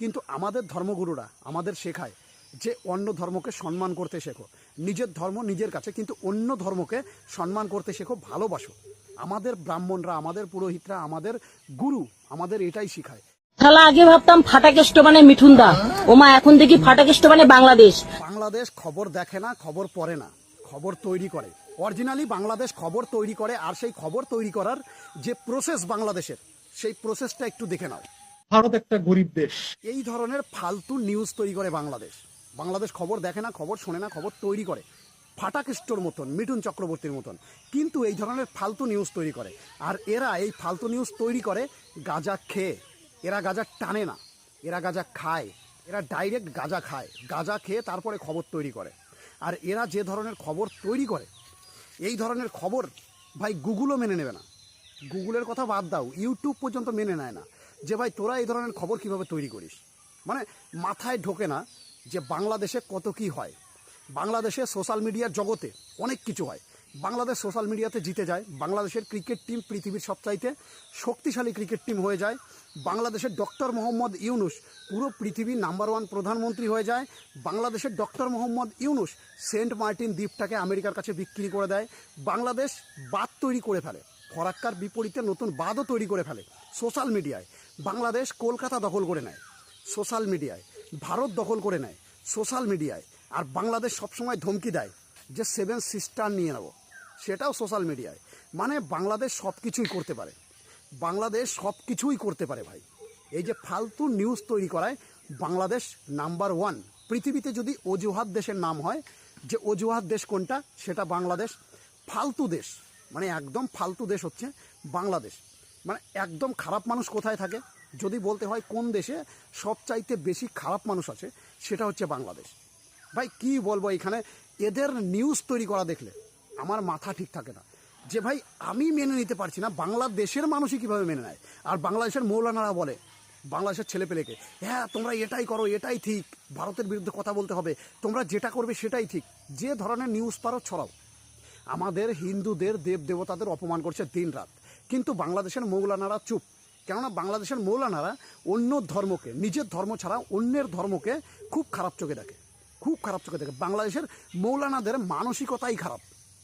কিন্তু আমাদের ধর্মগুরুরা আমাদের শেখায় যে অন্য ধর্মকে সম্মান করতে শেখো। নিজের ধর্ম নিজের কাছে কিন্তু অন্য ধর্মকে সম্মান করতে শেখো ভালোবাসো। আমাদের ব্রাহ্মণরা আমাদের পুরোহিতরা আমাদের গুরু আমাদের এটাই শেখায়। শালা আগে ভাবতাম ফাটাকেষ্ট মানে মিঠুন দা ওমা এখন দেখি ফাটাকেষ্ট মানে বাংলাদেশ। বাংলাদেশ খবর দেখে না খবর পড়ে না খবর তৈরি করে। অরিজিনালি বাংলাদেশ খবর তৈরি করে আর সেই খবর তৈরি করার যে প্রসেস বাংলাদেশের সেই প্রসেসটা একটু দেখে নাও। ভারত একটা গরিব দেশ। এই ধরনের ফালতু নিউজ তৈরি করে বাংলাদেশ। বাংলাদেশ খবর দেখে না, খবর শোনে না, খবর তৈরি করে। ফাটাকেষ্টর মতন, মিঠুন চক্রবর্তীর মতন। কিন্তু এই ধরনের ফালতু নিউজ তৈরি করে। আর এরা এই ফালতু নিউজ তৈরি করে গাঁজা খেয়ে। এরা গাঁজা টানে না। এরা গাঁজা খায়। এরা ডাইরেক্ট গাঁজা খায়। গাঁজা খেয়ে তারপরে খবর তৈরি করে। আর এরা যে ধরনের খবর তৈরি করে, এই ধরনের খবর ভাই গুগলও মেনে নেবে না। গুগলের কথা বাদ দাও। ইউটিউব পর্যন্ত মেনে নেয় না। যে ভাই, তোরা এই ধরনের খবর কীভাবে তৈরি করিস? মানে মাথায় ঢোকে না যে বাংলাদেশে কত কি হয়। বাংলাদেশে সোশ্যাল মিডিয়ার জগতে অনেক কিছু হয়। বাংলাদেশ সোশ্যাল মিডিয়াতে জিতে যায়। বাংলাদেশের ক্রিকেট টিম পৃথিবীর সবচাইতে শক্তিশালী ক্রিকেট টিম হয়ে যায়। বাংলাদেশের ডক্টর মোহাম্মদ ইউনুস পুরো পৃথিবীর নাম্বার ওয়ান প্রধানমন্ত্রী হয়ে যায়। বাংলাদেশের doctor Mohammad Yunus Saint Martin দ্বীপটাকে আমেরিকার কাছে বিক্রি করে দেয়। বাংলাদেশ বাদ তৈরি করে ফেলে। ফরাক্কার বিপরীতে নতুন বাদও তৈরি করে ফেলে সোশ্যাল মিডিয়ায়। বাংলাদেশ কলকাতা দখল করে নেয়, সোশ্যাল মিডিয়ায়। ভারত দখল করে নেয়, সোশ্যাল মিডিয়ায়। আর বাংলাদেশ সবসময় ধমকি দেয় যে সেভেন সিস্টার নিয়ে নেব। সেটাও সোশ্যাল মিডিয়ায়। মানে বাংলাদেশ সব কিছুই করতে পারে। বাংলাদেশ সব কিছুই করতে পারে ভাই। এই যে ফালতু নিউজ তৈরি করায়, বাংলাদেশ নাম্বার ওয়ান পৃথিবীতে যদি অজুহাত দেশের নাম হয়, যে অজুহাত দেশ কোনটা? সেটা বাংলাদেশ। ফালতু দেশ। মানে একদম ফালতু দেশ হচ্ছে বাংলাদেশ। মানে একদম খারাপ মানুষ কোথায় থাকে? যদি বলতে হয় কোন দেশে সবচাইতে বেশি খারাপ মানুষ আছে, সেটা হচ্ছে বাংলাদেশ। ভাই, কি বলব এখানে? এদের নিউজ তৈরি করা দেখলে আমার মাথা ঠিক থাকে না। যে ভাই, আমি মেনে নিতে পারছি না, বাংলাদেশের মানুষই কীভাবে মেনে নেয়? আর বাংলাদেশের মৌলানারা বলে, বাংলাদেশের ছেলেপেলেকে হ্যাঁ তোমরা এটাই করো, এটাই ঠিক। ভারতের বিরুদ্ধে কথা বলতে হবে। তোমরা যেটা করবে সেটাই ঠিক। যে ধরনের নিউজ পারো, ছড়াও। আমাদের হিন্দুদের দেব দেবতাদের অপমান করছে দিন রাত কিন্তু বাংলাদেশের মৌলানারা চুপ। কেননা বাংলাদেশের মৌলানারা অন্য ধর্মকে, নিজের ধর্ম ছাড়া অন্যের ধর্মকে খুব খারাপ চোখে দেখে। খুব খারাপ চোখে দেখে। বাংলাদেশের মৌলানাদের মানসিকতাই খারাপ।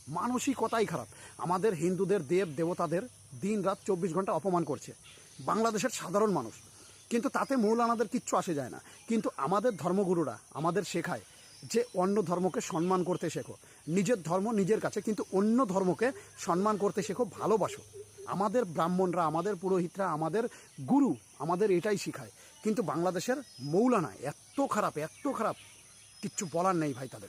মানসিকতাই খারাপ। আমাদের হিন্দুদের দেব দেবতাদের দিন রাত চব্বিশ ঘণ্টা অপমান করছে। বাংলাদেশের সাধারণ মানুষ। কিন্তু তাতে মৌলানাদের কিচ্ছু আসে যায় না। কিন্তু আমাদের ধর্মগুরুরা, আমাদের শেখায় যে অন্য ধর্মকে সম্মান করতে শেখো। নিজের ধর্ম নিজের কাছে, কিন্তু অন্য ধর্মকে সম্মান করতে শেখো, ভালোবাসো। আমাদের ব্রাহ্মণরা, আমাদের পুরোহিতরা, আমাদের গুরু আমাদের এটাই শিখায়। কিন্তু বাংলাদেশের মৌলানা এত খারাপ এত খারাপ, কিচ্ছু বলার নেই ভাই তাদের।